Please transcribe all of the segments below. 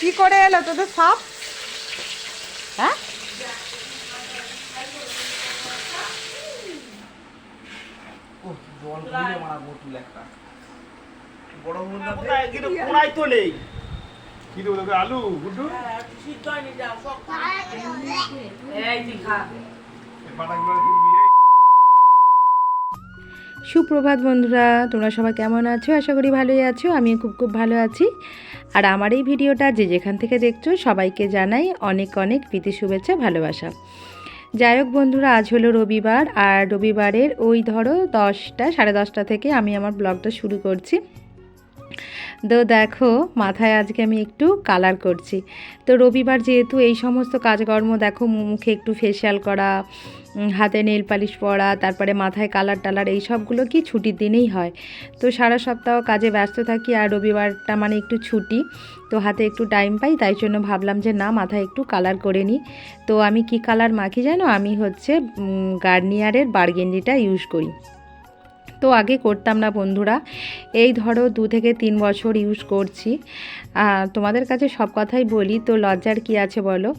কি করে এলো তোদের সাপ হ্যাঁ? ওহ, জল ঘুরে সুপ্রভাত বন্ধুরা, তোমরা সবাই কেমন আছো? আশা করি ভালোই আছো। আমি খুব খুব ভালো আছি। আর আমার এই ভিডিওটা যে যেখান থেকে দেখছ, সবাইকে জানাই অনেক অনেক প্রীতি, শুভেচ্ছা, ভালোবাসা। যাই হোক বন্ধুরা, আজ হলো রবিবার, আর রবিবারের ওই ধরো দশটা, সাড়ে দশটা থেকে আমি আমার ব্লগটা শুরু করছি। তো দেখো, মাথায় আজকে আমি একটু কালার করছি। তো রবিবার যেহেতু এই সমস্ত কাজকর্ম, দেখো মুখে একটু ফেসিয়াল করা হাতে নেল পালিশ পরা, তারপরে মাথায় কালার টালার এই সবগুলো কি ছুটির দিনেই হয়। তো সারা সপ্তাহ কাজে ব্যস্ত থাকি আর রবিবারটা মানে একটু ছুটি, তো হাতে একটু টাইম পাই, তাই জন্য ভাবলাম যে না, মাথায় একটু কালার করে নিই। তো আমি কি কালার মাখি জানো? আমি হচ্ছে গার্নিয়ারের বার্গেন্ডিটা ইউজ করি। তো আগে করতাম না বন্ধুরা। এই ধরো দু থেকে তিন বছর ইউজ করছি। তোমাদের কাছে সব কথাই বলি, তো লজ্জার কি আছে বলো?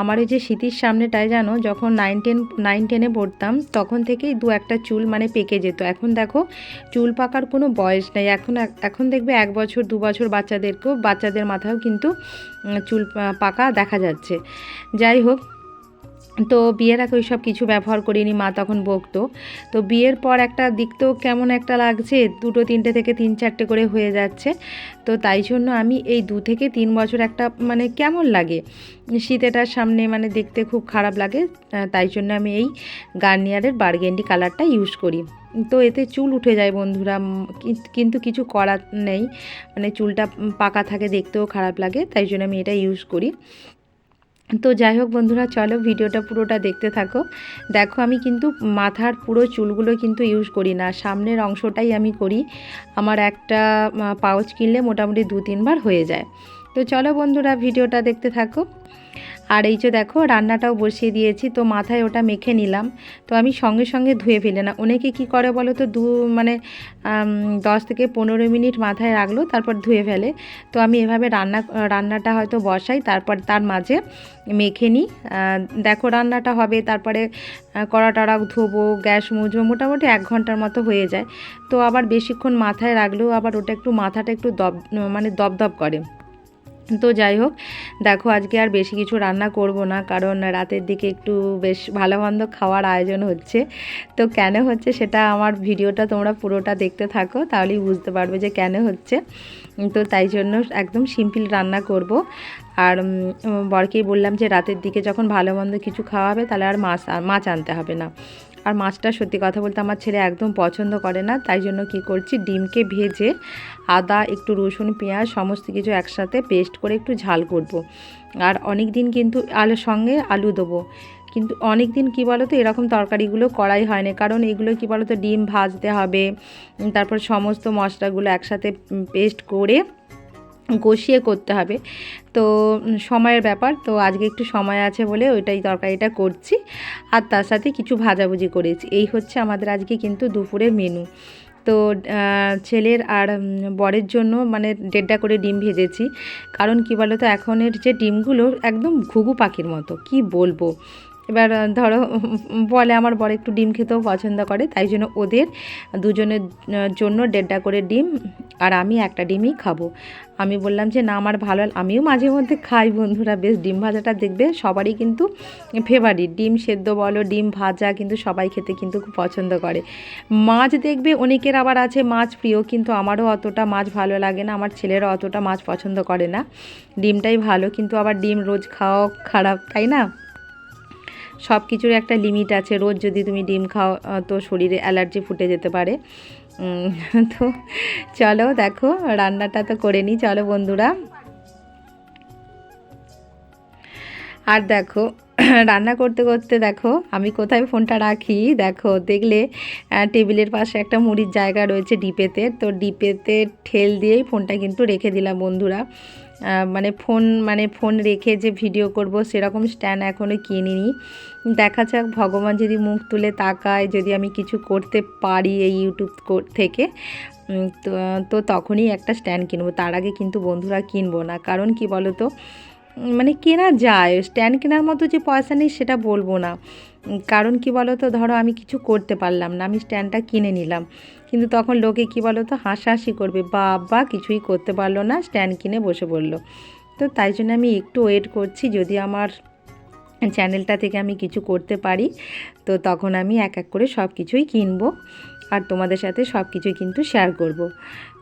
আমার ওই যে স্মৃতির সামনেটায় জানো, যখন নাইন টেন নাইন টেনে পড়তাম, তখন থেকেই দু একটা চুল মানে পেকে যেত। এখন দেখো, চুল পাকার কোনো বয়স নেই। এখন এখন দেখবে এক বছর, দু বছর বাচ্চাদেরকেও, বাচ্চাদের মাথাও কিন্তু চুল পাকা দেখা যাচ্ছে। যাই হোক তো বিয়ের আগে ওইসব কিছু ব্যবহার করিনি, মা তখন বকতো। তো বিয়ের পর একটা দিক তো কেমন একটা লাগছে, দুটো, তিনটে থেকে তিন চারটে করে হয়ে যাচ্ছে। তো তাই জন্য আমি এই দু থেকে তিন বছর একটা মানে কেমন লাগে? শীতেটার সামনে মানে দেখতে খুব খারাপ লাগে তাই জন্য আমি এই গার্নিয়ারের বার্গেন্ডি কালারটা ইউজ করি। তো এতে চুল উঠে যায় বন্ধুরা কিন্তু কিছু করার নেই। মানে চুলটা পাকা থাকে দেখতেও খারাপ লাগে, তাই জন্য আমি এটা ইউজ করি। তো যাই হোক বন্ধুরা, চলো ভিডিওটা পুরোটা দেখতে থাকো। দেখো আমি কিন্তু মাথার পুরো চুলগুলো কিন্তু ইউজ করি না, সামনের অংশটাই আমি করি। আমার একটা পাউচ কিনলে মোটামুটি দু তিনবার হয়ে যায়। তো চলো বন্ধুরা, ভিডিওটা দেখতে থাকো। আর এই যে দেখো, রান্নাটাও বসিয়ে দিয়েছি, তো মাথায় ওটা মেখে নিলাম। তো আমি সঙ্গে সঙ্গে ধুয়ে ফেলে না। অনেকে কি করে বলো তো, দু মানে দশ থেকে পনেরো মিনিট মাথায় রাখল, তারপর ধুয়ে ফেলে। তো আমি এভাবে রান্না, রান্নাটা হয়তো বসাই, তারপর তার মাঝে মেখে নিই। দেখো রান্নাটা হবে, তারপরে কড়া টড়া ধোবো, গ্যাস মুজবো, মোটামুটি এক ঘণ্টার মতো হয়ে যায়। তো আবার বেশিক্ষণ মাথায় রাখলেও আবার ওটা একটু মাথাটা একটু দব মানে দপদপ করে। তো যাই হোক, দেখো আজকে আর বেশি কিছু রান্না করব না, কারণ রাতের দিকে একটু বেশ ভালো মন্দ খাওয়ার আয়োজন হচ্ছে। তো কেন হচ্ছে সেটা আমার ভিডিওটা তোমরা পুরোটা দেখতে থাকো, তাহলেই বুঝতে পারবে যে কেন হচ্ছে। তো তাই জন্য একদম সিম্পল রান্না করব। আর বরকেই বললাম যে রাতের দিকে যখন ভালো মন্দ কিছু খাওয়া হবে তাহলে আর মাছ মাছ আনতে হবে না। আর মাছটা সত্যি কথা বলতে আমার ছেলে একদম পছন্দ করে না, তাই জন্য কি করছি, ডিমকে ভেজে আদা, একটু রসুন, পেঁয়াজ, সমস্ত কিছু একসাথে পেস্ট করে একটু ঝাল করব। আর অনেক দিন কিন্তু আলুর সঙ্গে আলু দেবো কিন্তু অনেক দিন কী বলো তো এরকম তরকারিগুলো করাই হয় না, কারণ এগুলো কী বলো তো ডিম ভাজতে হবে, তারপর সমস্ত মশলাগুলো একসাথে পেস্ট করে কষিয়ে করতে হবে। তো সময়ের ব্যাপার। তো, আজকে একটু সময় আছে বলে ওইটাই তরকারিটা করছি। আর তার সাথে কিছু ভাজাভুজি করেছি। এই হচ্ছে আমাদের আজকে কিন্তু দুপুরের মেনু তো ছেলের আর বরের জন্য মানে দেড়টা করে ডিম ভেজেছি। কারণ কি বলো তো এখনের যে ডিমগুলো একদম ঘুঘু পাখির মতো। কি বলব? এবার ধরো, বলে আমার বর একটু ডিম খেতেও পছন্দ করে, তাই জন্য ওদের দুজনের জন্য দেড়টা করে ডিম আর আমি একটা ডিমই খাব। আমি বললাম যে, না, আমার ভালো আমিও মাঝে মধ্যে খাই বন্ধুরা, বেশ ডিম ভাজাটা দেখবে, সবারই কিন্তু ফেভারিট ডিম সেদ্ধ বলো, ডিম ভাজা কিন্তু সবাই খেতে কিন্তু খুব পছন্দ করে। মাছ দেখবে অনেকের আবার আছে মাছ প্রিয়, কিন্তু আমারও অতটা মাছ ভালো লাগে না, আমার ছেলেরও অতটা মাছ পছন্দ করে না। ডিমটাই ভালো, কিন্তু আবার ডিম রোজ খাওয়া খারাপ, তাই না? সব কিছুর একটা লিমিট আছে। রোজ যদি তুমি ডিম খাও তো শরীরে অ্যালার্জি ফুটে যেতে পারে। তো চলো দেখো, রান্নাটা তো করে নিই। চলো বন্ধুরা আর দেখো, রান্না করতে করতে দেখো, আমি কোথায় ফোনটা রাখি? দেখো, দেখলে টেবিলের পাশে একটা মুড়ির জায়গা রয়েছে ডিপেতে। তো ডিপেতে ঠেল দিয়েই ফোনটা কিন্তু রেখে দিলাম বন্ধুরা। মানে ফোন মানে ফোন রেখে যে ভিডিও করব সেরকম স্ট্যান্ড এখনও কিনিনি। দেখা যাক, ভগবান যদি মুখ তুলে তাকায়, যদি আমি কিছু করতে পারি এই ইউটিউব থেকে তো তখনই একটা স্ট্যান্ড কিনবো। তার আগে কিন্তু বন্ধুরা কিনবো না। কারণ কি বলো তো মানে কেনা যায় স্ট্যান্ড কেনার মতো যে পয়সা নেই সেটা বলব না। কারণ কি বলো তো ধরো আমি কিছু করতে পারলাম না, আমি স্ট্যান্ডটা কিনে নিলাম। কিন্তু তখন লোকে কি বলো তো হাসাহাসি করবে, বাবা, কিছুই করতে পারল না স্ট্যান্ড কিনে বসে পড়ল। তো তাই জন্য আমি একটু ওয়েট করছি, যদি আমার চ্যানেলটা থেকে আমি কিছু করতে পারি। তো তখন আমি এক এক করে সব কিছুই কিনবো আর তোমাদের সাথে সব কিছুই কিন্তু শেয়ার করব।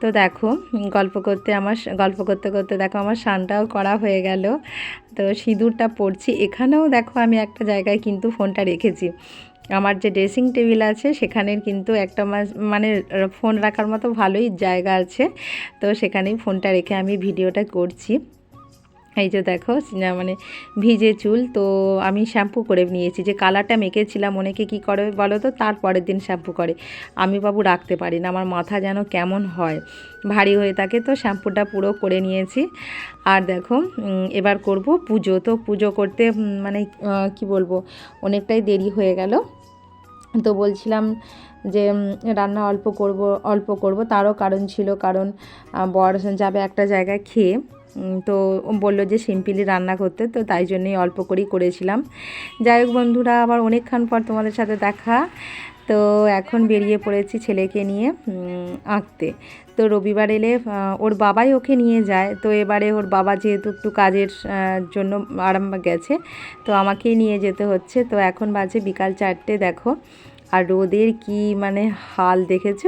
তো দেখো, গল্প করতে আমার গল্প করতে করতে দেখো আমার স্নানটাও করা হয়ে গেল। তো সিঁদুরটা পড়ছি। এখানেও দেখো আমি একটা জায়গায় কিন্তু ফোনটা রেখেছি। আমার যে ড্রেসিং টেবিল আছে সেখানের কিন্তু একটা মানে ফোন রাখার মতো ভালোই জায়গা আছে। তো সেখানেই ফোনটা রেখে আমি ভিডিওটা করছি। এই যে দেখো মানে ভিজে চুল, তো আমি শ্যাম্পু করে নিয়েছি। যে কালারটা মেখেছিলাম, অনেকে কি করে বলো তো তার পরের দিন শ্যাম্পু করে। আমি বাবু রাখতে পারি না, আমার মাথা যেন কেমন হয়। ভারী হয়ে থাকে, তো শ্যাম্পুটা পুরো করে নিয়েছি। আর দেখো এবার করব পুজো। তো পুজো করতে মানে কি বলব? অনেকটাই দেরি হয়ে গেল। তো বলছিলাম যে রান্না অল্প করব অল্প করব। তারও কারণ ছিল, কারণ বর যাবে একটা জায়গায় খেয়ে। তো বলল যে সিম্পলি রান্না করতে, তো তাই জন্যই অল্প করেই করেছিলাম। যাই হোক বন্ধুরা, আবার অনেকক্ষণ পর তোমাদের সাথে দেখা। তো এখন বেরিয়ে পড়েছি ছেলেকে নিয়ে আঁকতে। তো রবিবার এলে ওর বাবাই ওকে নিয়ে যায়। তো এবারে ওর বাবা যেহেতু একটু কাজের জন্য আরাম গেছে তো আমাকেই নিয়ে যেতে হচ্ছে। তো এখন বাজে বিকাল চারটে, দেখো। আর রোদের কি মানে হাল দেখেছ?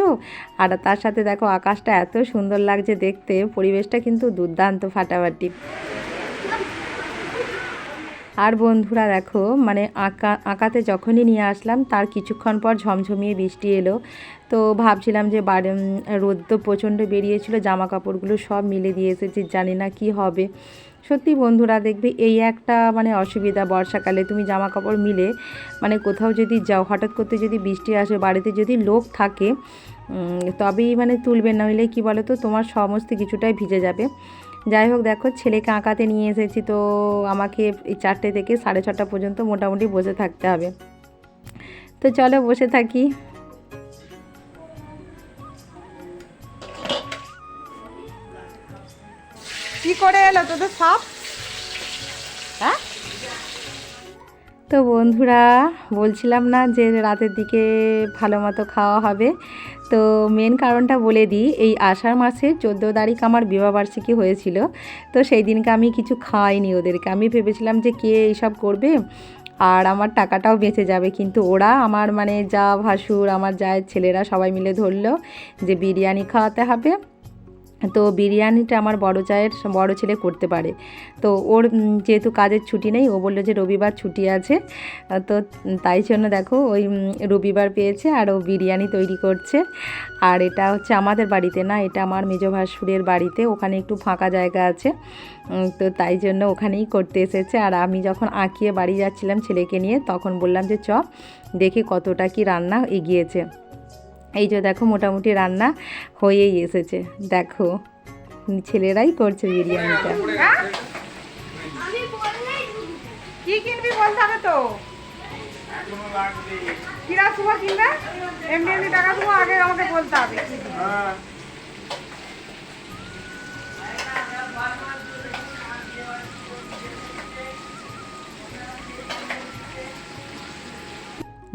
আর তার সাথে দেখো আকাশটা এত সুন্দর লাগছে দেখতে, পরিবেশটা কিন্তু দুর্দান্ত ফাটাফাটি। আর বন্ধুরা দেখো মানে আঁকা, আঁকাতে যখনই নিয়ে আসলাম, তার কিছুক্ষণ পর ঝমঝমিয়ে বৃষ্টি এলো। তো ভাবছিলাম যে বাড়ি রোদ তো প্রচণ্ড বেরিয়েছিল জামা কাপড়গুলো সব মিলে দিয়ে এসেছি, জানি না কি হবে। সত্যি বন্ধুরা, দেখবে এই একটা মানে অসুবিধা বর্ষাকালে তুমি জামা কাপড় মিলে মানে কোথাও যদি যাও, হঠাৎ করতে যদি বৃষ্টি আসে, বাড়িতে যদি লোক থাকে তবেই মানে তুলবে, নইলে কি বলো তো তোমার সমস্ত কিছুটাই ভিজে যাবে। যাই হোক, দেখো ছেলেকে আঁকাতে নিয়ে এসেছি, তো আমাকে এই চারটে থেকে সাড়ে ছটা পর্যন্ত মোটামুটি বসে থাকতে হবে। তো চলো বসে থাকি। করে এলো? তোদের সাপ? হ্যাঁ? তো বন্ধুরা, বলছিলাম না যে রাতের দিকে ভালো মতো খাওয়া হবে। তো মেন কারণটা বলে দিই, এই আষাঢ় মাসের চোদ্দ তারিখ আমার বিবাহবার্ষিকী হয়েছিল। তো সেই দিনকে আমি কিছু খাওয়াইনি ওদেরকে। আমি ভেবেছিলাম যে কে এইসব করবে আর আমার টাকাটাও বেঁচে যাবে। কিন্তু ওরা আমার মানে যা ভাসুর, আমার জায়ের ছেলেরা সবাই মিলে ধরলো যে বিরিয়ানি খাওয়াতে হবে। তো বিরিয়ানিটা আমার বড় চায়ের বড় ছেলে করতে পারে। তো ওর যেহেতু কাজের ছুটি নেই, ও বলল যে রবিবার ছুটি আছে। তো তাই জন্য দেখো ওই রবিবার পেয়েছে আর ও বিরিয়ানি তৈরি করছে। আর এটা হচ্ছে আমাদের বাড়িতে না, এটা আমার মেজ ভাসুরের বাড়িতে, ওখানে একটু ফাঁকা জায়গা আছে। তো তাই জন্য ওখানেই করতে এসেছে। আর আমি যখন আঁকিয়ে বাড়ি যাচ্ছিলাম ছেলেকে নিয়ে, তখন বললাম যে চ, দেখি কতটা কি রান্না এগিয়েছে। এই যে দেখো মোটামুটি রান্না হয়েই এসেছে। দেখো ছেলেরাই করছে বিরিয়ানিটা। কি কিনবি বলতে হবে তো? কিরা শুভ কিনবে? এমনি এমনি টাকা দেবো আগে আমাকে বলতে হবে।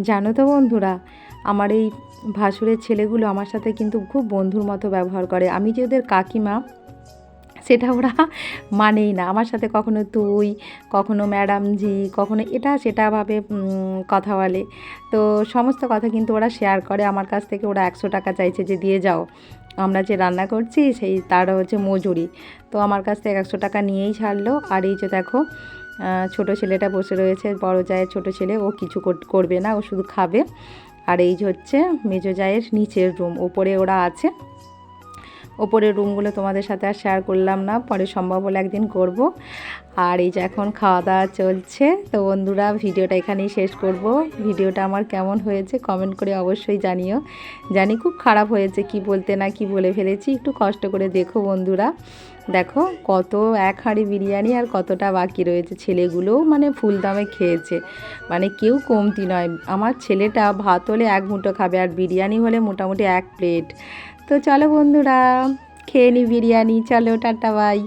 জানো তো বন্ধুরা আমার এই ভাসুরের ছেলেগুলো আমার সাথে কিন্তু খুব বন্ধুর মতো ব্যবহার করে। আমি যে ওদের কাকিমা, সেটা ওরা মানেই না। আমার সাথে কখনো তুই, কখনো ম্যাডাম জি কখনো এটা, সেটা ভাবে কথা বলে। তো সমস্ত কথা কিন্তু ওরা শেয়ার করে। আমার কাছ থেকে ওরা একশো টাকা চাইছে যে দিয়ে যাও। আমরা যে রান্না করছি, সেই তার হচ্ছে মজুরি। তো আমার কাছ থেকে একশো টাকা নিয়েই ছাড়লো। আর এই যে দেখো ছোট ছেলেটা বসে রয়েছে, বড় জায়ের ছোট ছেলে। ও কিছু করবে না, ও শুধু খাবে। আর এই হচ্ছে মেজো জায়ের নিচের রুম ওপরে ওরা আছে। ওপরের রুমগুলো তোমাদের সাথে আর শেয়ার করলাম না, পরে সম্ভব হলে একদিন করব। আর এই যে এখন খাওয়া দাওয়া চলছে, তো বন্ধুরা ভিডিওটা এখানেই শেষ করব। ভিডিওটা আমার কেমন হয়েছে কমেন্ট করে অবশ্যই জানিও। জানি খুব খারাপ হয়েছে, কি বলতে না কি বলে ফেলেছি, একটু কষ্ট করে দেখো বন্ধুরা। দেখো কত এক হাঁড়ি বিরিয়ানি আর কতটা বাকি রয়েছে। ছেলেগুলোও মানে ফুল দামে খেয়েছে। মানে কেউ কমতি নয়। আমার ছেলেটা ভাত হলে এক মুঠো খাবে আর বিরিয়ানি হলে মোটামুটি এক প্লেট। তো চলো বন্ধুরা, খেয়ে নি বিরিয়ানি। চলো, টাটা, বাই।